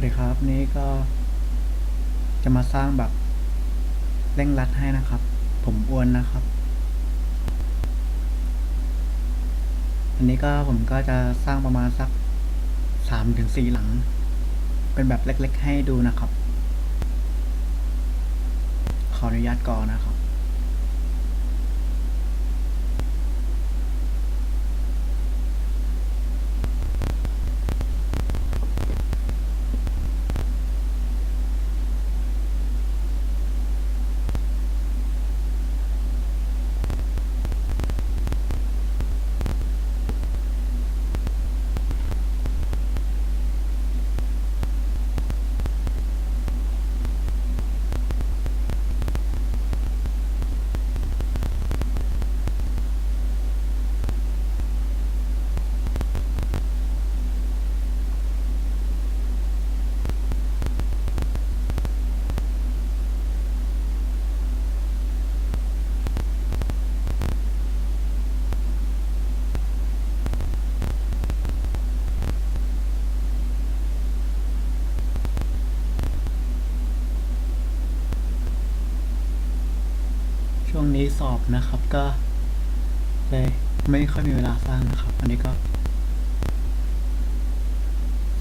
วัสดีครับนี่ก็จะมาสร้างแบบเร่งรัดให้นะครับ ผมอ้วนนะครับ อันนี้ก็ผมก็จะสร้างประมาณสักสามถึงสี่หลัง เป็นแบบเล็กๆให้ดูนะครับ ขออนุญาตก่อนนะครับ ช่วง นี้สอบนะครับก็เลยไม่ค่อยมีเวลาสร้างนะครับ อันนี้ก็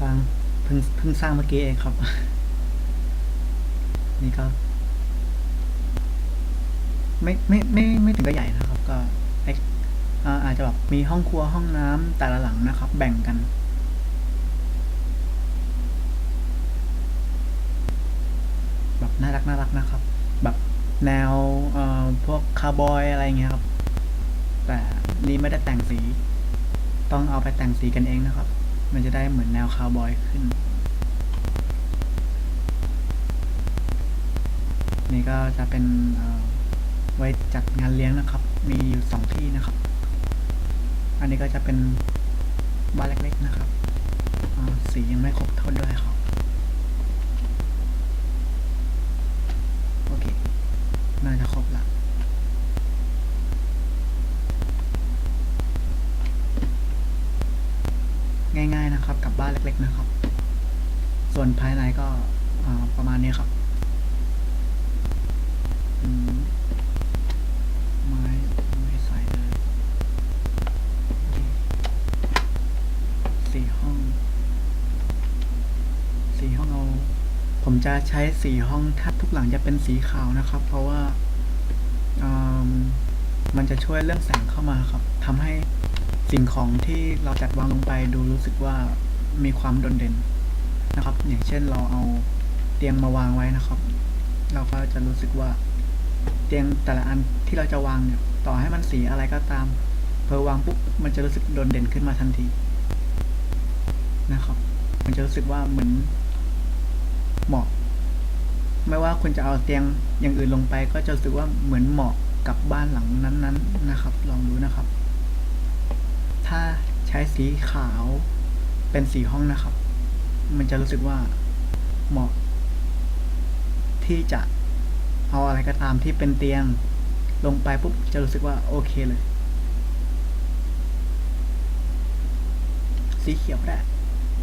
สร้างเพิ่งเพิ่งสร้างเมื่อกี้เองครับ นี่ก็ ไม่ไม่ไม่ไม่ถึงกับใหญ่นะครับ ก็อาอาจจะแบบมีห้องครัวห้องน้ำแต่ละหลังนะครับ แบ่งกันแบบน่ารักน่ารักนะครับ แบบ แนวเอ่อพวกคาร์บอยอะไรเงี้ยครับ แต่นี่ไม่ได้แต่งสี ต้องเอาไปแต่งสีกันเองนะครับ มันจะได้เหมือนแนวคาร์บอยขึ้น นี่ก็จะเป็นไว้จัดงานเลี้ยงนะครับ มีอยู่สองที่นะครับ อันนี้ก็จะเป็นบ้านเล็กๆนะครับ สียังไม่ครบโทนด้วยครับ โอเค น่าจะครบละ ง่ายๆนะครับ กับบ้านเล็กๆนะครับ ส่วนภายในก็อ่าประมาณนี้ครับอืมไม้ไม้ใส่เลยโอเคสี่ห้อง สี่ห้องเอา ผม จะใช้สีห้องถ้าทุกหลังจะเป็นสีขาวนะครับ เพราะว่ามมันจะช่วยเรื่องแสงเข้ามาครับทำให้สิ่งของที่เราจัดวางลงไปดูรู้สึกว่ามีความโดดเด่นนะครับ อย่างเช่นเราเอาเตียงมาวางไว้นะครับ เราก็จะรู้สึกว่าเตียงแต่ละอันที่เราจะวางเนี่ย ต่อให้มันสีอะไรก็ตามเพอวางปุ๊บมันจะรู้สึกโดดเด่นขึ้นมาทันทีนะครับ มันจะรู้สึกว่าเหมือนเหมาะ ไม่ว่าคุณจะเอาเตียงอย่างอื่นลงไป ก็จะรู้สึกว่าเหมือนเหมาะกับบ้านหลังนั้นๆนะครับ ลองดูนะครับ ถ้าใช้สีขาวเป็นสีห้องนะครับ มันจะรู้สึกว่าเหมาะ ที่จะเอาอะไรก็ตามที่เป็นเตียงลงไปปุ๊บจะรู้สึกว่าโอเคเลย สีเขียวก็ได้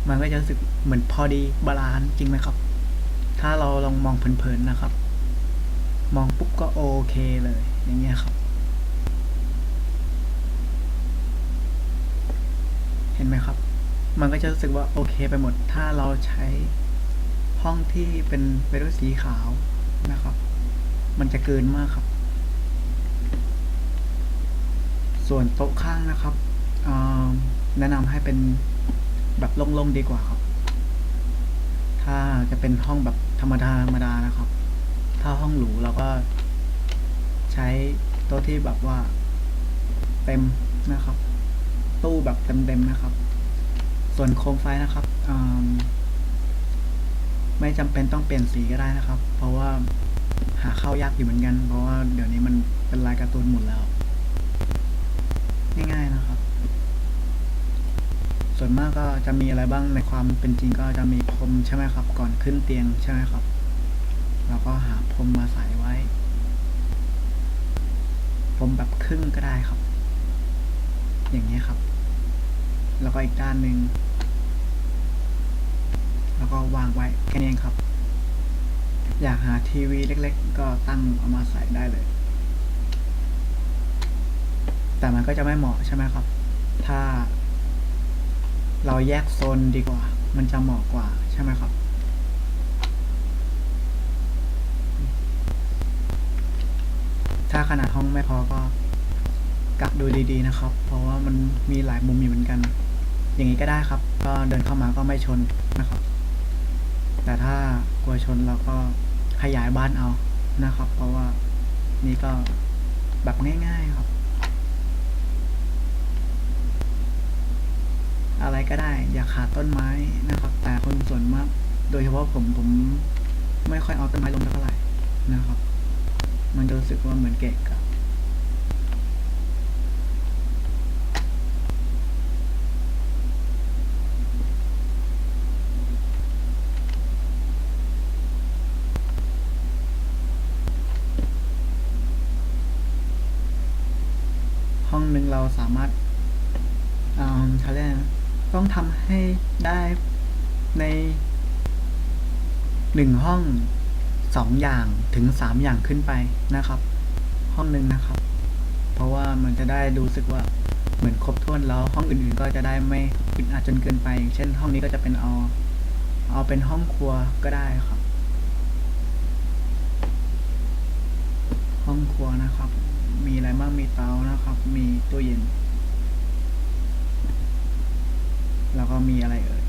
มันก็จะรู้สึกเหมือนพอดีบาลานซ์จริงไหมครับ ถ้าเราลองมองเพลินๆนะครับ มองปุ๊บก็โอเคเลย อย่างเงี้ยครับ เห็นไหมครับ มันก็จะรู้สึกว่าโอเคไปหมด ถ้าเราใช้ห้องที่เป็นไปด้วยสีขาวนะครับ มันจะเกินมากครับ ส่วนโต๊ะข้างนะครับแนะนำให้เป็นแบบโล่งๆดีกว่าครับ ถ้าจะเป็นห้องแบบธรรมดาธรรมดานะครับ ถ้าห้องหรูเราก็ใช้โต๊ะที่แบบว่า เต็มนะครับ ตู้แบบเต็มๆนะครับ ส่วนโคมไฟนะครับไม่จำเป็นต้องเปลี่ยนสีก็ได้นะครับ เพราะว่าหาเข้ายากอยู่เหมือนกัน เพราะว่าเดี๋ยวนี้มันเป็นลายการ์ตูนหมดแล้ว ง่ายๆนะครับ ส่ วนมากก็จะมีอะไรบ้างในความเป็นจริงก็จะมีพรมใช่ไหมครับ ก่อนขึ้นเตียงใช่ไหมครับเราก็หาพรมมาใส่ไว้ พรมแบบครึ่งก็ได้ครับ อย่างนี้ครับ แล้วก็อีกด้านหนึ่งแล้วก็วางไว้แค่นี้เองครับ อยากหาทีวีเล็ก ๆ ก็ตั้งเอามาใส่ได้เลย แต่มันก็จะไม่เหมาะใช่ไหมครับ ถ้า เราแยกโซนดีกว่า มันจะเหมาะกว่าใช่ไหมครับ ถ้าขนาดห้องไม่พอก็กะดูดีๆนะครับ เพราะว่ามันมีหลายมุมอยู่เหมือนกัน อย่างนี้ก็ได้ครับ ก็เดินเข้ามาก็ไม่ชนนะครับ แต่ถ้ากลัวชนเราก็ขยายบ้านเอานะครับ เพราะว่านี่ก็แบบง่าย ๆ ครับ อะไรก็ได้ อย่าขาดต้นไม้นะครับ แต่คนส่วนมาก โดยเฉพาะผมผมไม่ค่อยเอาต้นไม้ลงเท่าไหร่นะครับ มันจะรู้สึกว่าเหมือนเกะกะห้องหนึ่งเราสามารถอ่าเขาเรียกอะไรนะ ต้องทำให้ได้ในหนึ่งห้องสองอย่างถึงสามอย่างขึ้นไปนะครับ ห้องหนึ่งนะครับ เพราะว่ามันจะได้ดูสึกว่าเหมือนครบถ้วนแล้วห้องอื่นๆ ก็จะได้ไม่อึดอัดจนเกินไป อย่างเช่น ห้องนี้ก็จะเป็นเอาเอาเป็นห้องครัวก็ได้ครับ ห้องครัวนะครับ มีอะไรบ้างมีเตานะครับ มีตู้เย็น แล้วก็มีอะไรเอ่ย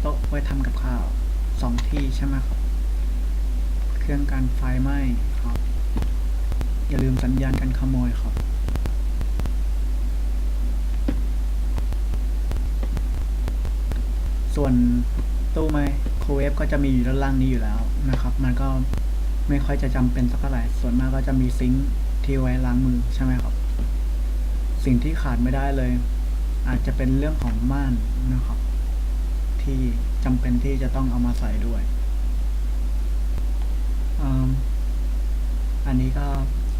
โต๊ะไว้ทำกับข้าวสองที่ใช่ไหมครับ เครื่องการไฟไหม้ครับ อย่าลืมสัญญาณการขโมยครับ ส่วนตู้ไมโครเวฟก็จะมีอยู่ด้านล่างนี้อยู่แล้วนะครับ มันก็ไม่ค่อยจะจำเป็นสักเท่าไหร่ส่วนมากก็จะมีซิงค์ที่ไว้ล้างมือใช่ไหมครับ สิ่งที่ขาดไม่ได้เลย อาจจะเป็นเรื่องของม่านนะครับ ที่จำเป็นที่จะต้องเอามาใส่ด้วยอันนี้ก็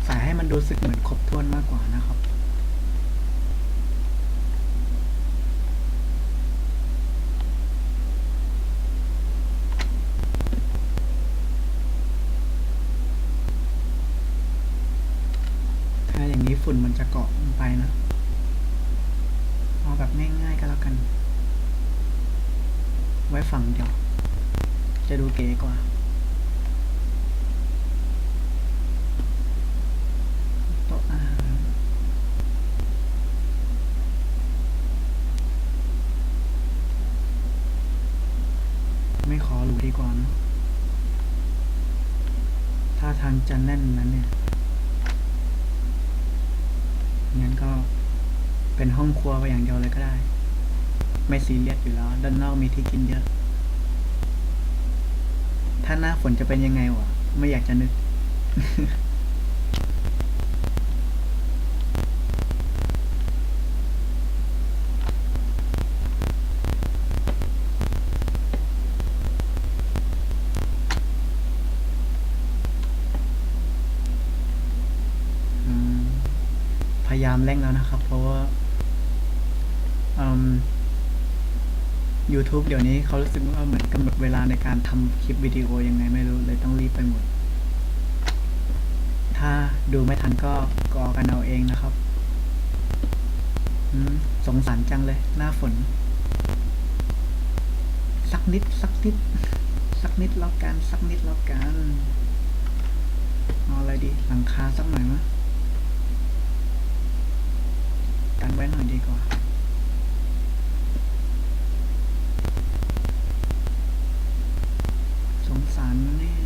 ใส่ให้มันรู้สึกเหมือนครบถ้วนมากกว่านะครับถ้าอย่างนี้ฝุ่นมันจะเกาะไปนะ เอาแบบง่ายๆก็แล้วกัน ไว้ฝั่งเดียว จะดูเก๋กว่า โต๊ะอาหารไม่ขอหรูดีกว่านอะถ้าทางจะแน่นนั้นเนี่ยงั้นก็ เป็นห้องครัวไปอย่างเดียวเลยก็ได้ ไม่ซีเรียสอยู่แล้ว ด้านนอกมีที่กินเยอะ ถ้าหน้าฝนจะเป็นยังไงวะ ไม่อยากจะนึก อืม พยายามเร่งแล้วนะครับ เพราะว่าอืม YouTube เดี๋ยวนี้เขารู้สึกว่าเหมือนกำหนดเวลาในการทำคลิปวิดีโอยังไงไม่รู้เลยต้องรีบไปหมด ถ้าดูไม่ทันก็กอกันเอาเองนะครับสงสารจังเลย หน้าฝน สักนิด สักนิด สักนิดแล้วกัน สักนิดแล้วกันเอาอะไรดี หลังคาสักหน่อยมะกันไว้หน่อยดีกว่า สงสารเนี่ย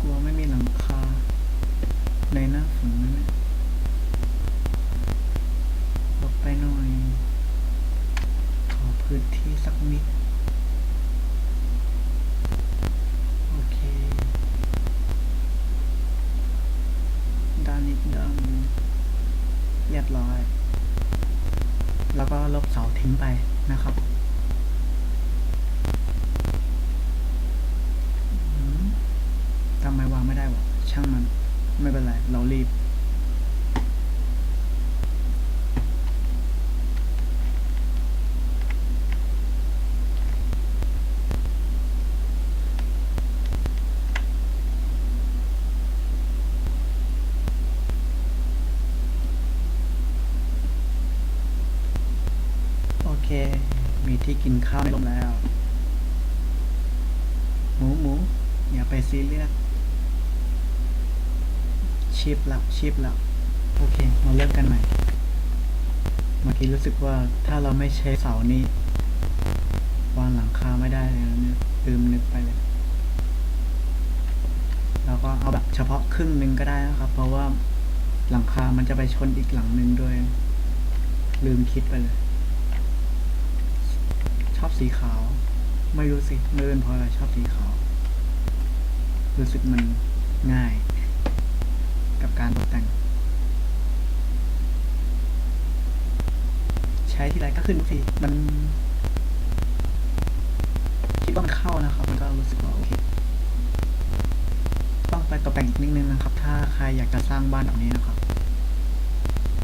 กลัวไม่มีหลังคา ในหน้าฝนนะเนี่ยหลบไปหน่อย ขอพื้นที่สักนิด โอเค ด้านนิดดำเรียบร้อย แล้วก็ลบ เสาทิ้งไปนะครับอืมทำไมวางไม่ได้วะช่างมัน ไม่เป็นไร เรารีบ อ เค มีที่กินข้าวในร่มแล้ว หมูหมูอย่าไปซีเรียสชิปละชิปละโอเค มาเริ่มกันใหม่ เมื่อกี้รู้สึกว่าถ้าเราไม่ใช้เสานี้วางหลังคาไม่ได้เลยนะเนี่ยลืมนึกไปเลยเราก็เอาแบบเฉพาะครึ่งหนึ่งก็ได้นะครับ เพราะว่าหลังคามันจะไปชนอีกหลังหนึ่งด้วย ลืมคิดไปเลย อบสีขาว ไม่รู้สิไม่รู้เป็นเพราะอะไรชอบสีขาว รู้สึกมันง่าย กับการตกแต่ง ใช้ทีไรก็ขึ้นทุกทีมัน คิดว่ามันเข้านะครับ มันก็รู้สึกว่าโอเคต้องไปตกแต่งอีกนิดนึงนะครับ ถ้าใครอยากจะสร้างบ้านแบบนี้นะครับ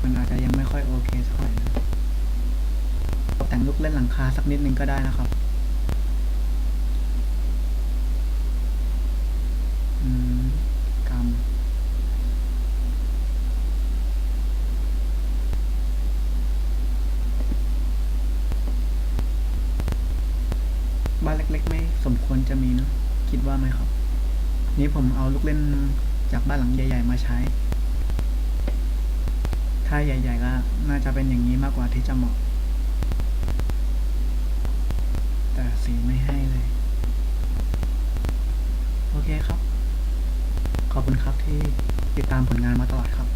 มันอาจจะยังไม่ค่อยโอเคสักเท่าไหร่นะ แต่งลูกเล่นหลังคาสักนิดนึงก็ได้นะครับกรรมบ้านเล็ก ๆ ไม่สมควรจะมีเนอะคิดว่าไหมครับ นี้ผมเอาลูกเล่นจากบ้านหลังใหญ่ ๆ มาใช้ ถ้าใหญ่ ๆ ก็น่าจะเป็นอย่างนี้มากกว่าที่จะเหมาะ ครับ ขอบคุณครับที่ติดตามผลงานมาตลอดครับ